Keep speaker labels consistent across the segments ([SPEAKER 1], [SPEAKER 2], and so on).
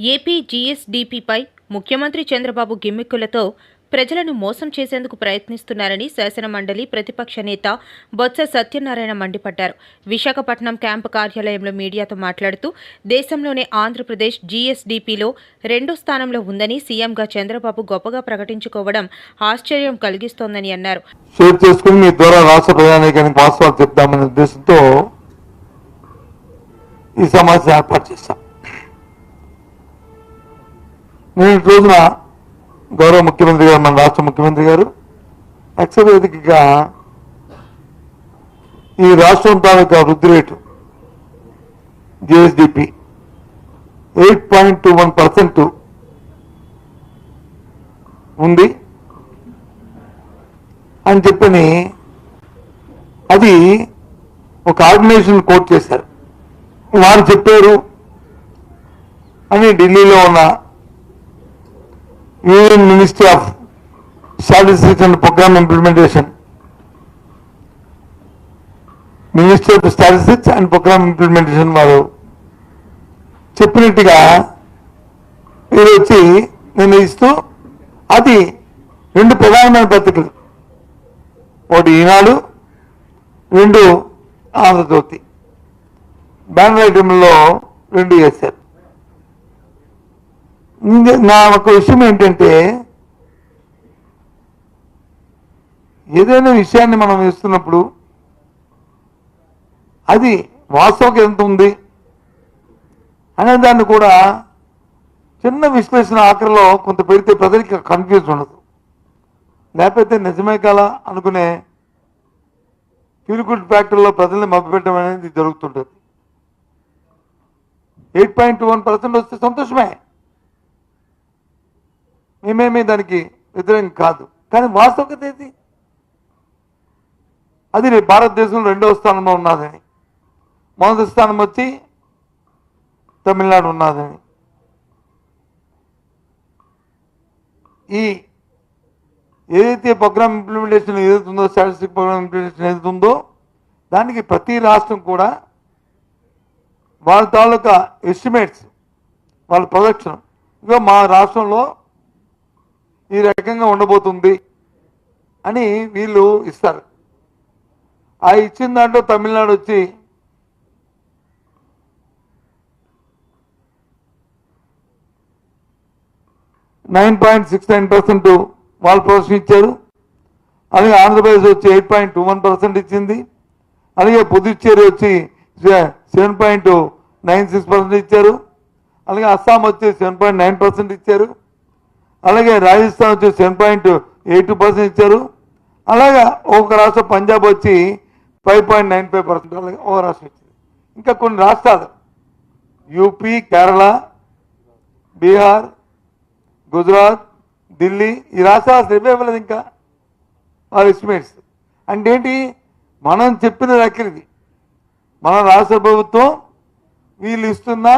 [SPEAKER 1] AP జీఎస్డీపీపై ముఖ్యమంత్రి చంద్రబాబు గిమ్మిక్కులతో ప్రజలను మోసం చేసేందుకు ప్రయత్నిస్తున్నారని శాసన మండలి ప్రతిపక్ష నేత బొత్స సత్యనారాయణ మండిపడ్డారు. విశాఖపట్నం క్యాంపు కార్యాలయంలో మీడియాతో మాట్లాడుతూ దేశంలోనే ఆంధ్రప్రదేశ్ జీఎస్డీపీలో రెండో స్థానంలో ఉందని సీఎంగా చంద్రబాబు గొప్పగా ప్రకటించుకోవడం ఆశ్చర్యం కలిగిస్తోందని అన్నారు.
[SPEAKER 2] చేసుకుని మీ ద్వారా రాష్ట్ర ప్రజానీకానికి వాస్తవాలు చెప్తామనే ఉద్దేశంతో ఈ సమావేశం ఏర్పాటు చేశాం. నేను ఈ రోజున గౌరవ ముఖ్యమంత్రి గారు మన రాష్ట్ర ముఖ్యమంత్రి గారు అక్షరవేదికగా ఈ రాష్ట్రం తాలూకా వృద్ధి rate GSDP eight point two one percent ఉంది అని చెప్పని అది ఒక ఆర్గనైజేషన్ కోట్ చేశారు. వారు చెప్పారు అని ఢిల్లీలో ఉన్న union ministry of statistics and programme implementation. Ministry of statistics and programme implementation వారు చెప్పినట్టుగా మీరు వచ్చి నిర్ణయిస్తూ అది రెండు ప్రధానమైన పత్రికలు. ఒకటి ఈనాడు రెండు ఆంధ్రజ్యోతి. బ్యానర్ ఐటెంలో రెండు వేశారు నా ఒక విషయం ఏంటంటే ఏదైనా విషయాన్ని మనం వేస్తున్నప్పుడు అది వాస్తవం ఎంత ఉంది అనే దాన్ని కూడా చిన్న విశ్లేషణ ఆఖరిలో కొంత పెడితే ప్రజలకి కన్ఫ్యూజ్ ఉండదు. లేకపోతే నిజమే కాలా అనుకునే ఫీల్ ఫ్యాక్టరీలో ప్రజల్ని మభ్యపెట్టడం అనేది జరుగుతుంటుంది. ఎయిట్ పాయింట్ వన్ పర్సెంట్ వస్తే సంతోషమే. మేమేమీ దానికి వ్యతిరేకం కాదు. కానీ వాస్తవికత ఏది? అది భారతదేశంలో రెండవ స్థానంలో ఉన్నదని. మొదటి స్థానం వచ్చి తమిళనాడు ఉన్నదని. ఈ ఏదైతే ప్రోగ్రామ్ ఇంప్లిమెంటేషన్ ఏదైతే ఉందో స్టాటిస్టిక్ ప్రోగ్రామ్ ఇంప్లిమెంటేషన్ ఏదైతే ఉందో దానికి ప్రతి రాష్ట్రం కూడా వాళ్ళ తాలూకా ఎస్టిమేట్స్ వాళ్ళ ప్రొజెక్షన్ ఇగో మా రాష్ట్రంలో ఈ రకంగా ఉండబోతుంది అని వీళ్ళు ఇస్తారు. ఆ ఇచ్చిన దాంట్లో తమిళనాడు వచ్చి nine point six nine percent వాళ్ళు ప్రొజెక్షన్ ఇచ్చారు. అలాగే ఆంధ్రప్రదేశ్ వచ్చి eight point two one percent ఇచ్చింది. అలాగే పుదుచ్చేరి వచ్చి seven point nine six percent ఇచ్చారు. అలాగే అస్సాం వచ్చి సెవెన్ పాయింట్ నైన్ పర్సెంట్ ఇచ్చారు. అలాగే రాజస్థాన్ వచ్చి seven point eight two percent ఇచ్చారు. అలాగే ఒక రాష్ట్రం పంజాబ్ వచ్చి five point nine five percent అలాగే ఒక రాష్ట్రం ఇచ్చింది. ఇంకా కొన్ని రాష్ట్రాలు యూపీ కేరళ బీహార్ గుజరాత్ ఢిల్లీ ఈ రాష్ట్రాలు అసలు ఇవ్వలేదు ఇంకా వాళ్ళ ఎస్టిమేట్స్ అంటే ఏంటి? మనం చెప్పిన లెక్కలిది మన రాష్ట్ర ప్రభుత్వం వీళ్ళు ఇస్తున్న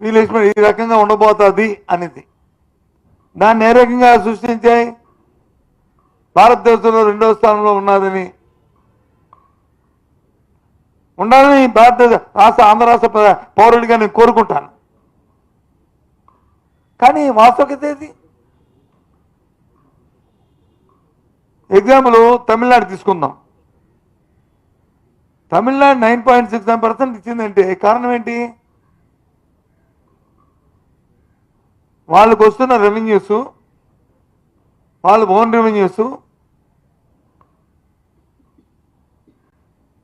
[SPEAKER 2] వీళ్ళు ఎస్టిమేట్ ఈ రకంగా ఉండబోతుంది అనేది. దాన్ని ఏ రకంగా సృష్టించాయి భారతదేశంలో రెండవ స్థానంలో ఉన్నదని ఉండాలని భారతదేశ రాష్ట్ర ఆంధ్ర రాష్ట్ర పౌరుడిగా నేను కోరుకుంటాను. కానీ వాస్తవికత ఏది? ఎగ్జాంపుల్ తమిళనాడు తీసుకుందాం. Tamil Nadu nine point six nine percent ఇచ్చిందంటే కారణం ఏంటి? వాళ్ళకు వస్తున్న రెవెన్యూస్ వాళ్ళ own revenues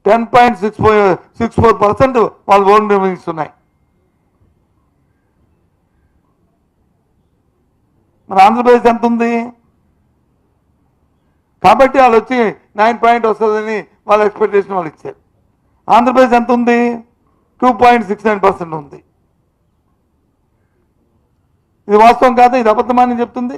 [SPEAKER 2] ten point six four six four percent వాళ్ళ ఓన్ రెవెన్యూస్ ఉన్నాయి. మన ఆంధ్రప్రదేశ్ ఎంత ఉంది కాబట్టి వాళ్ళు వచ్చి నైన్ పాయింట్ వస్తుందని వాళ్ళ ఎక్స్పెక్టేషన్ వాళ్ళు ఇచ్చారు. ఆంధ్రప్రదేశ్ ఎంత ఉంది two point six nine percent ఉంది. ఇది వాస్తవం కాదా? ఇది అబద్ధమని చెప్తుంది?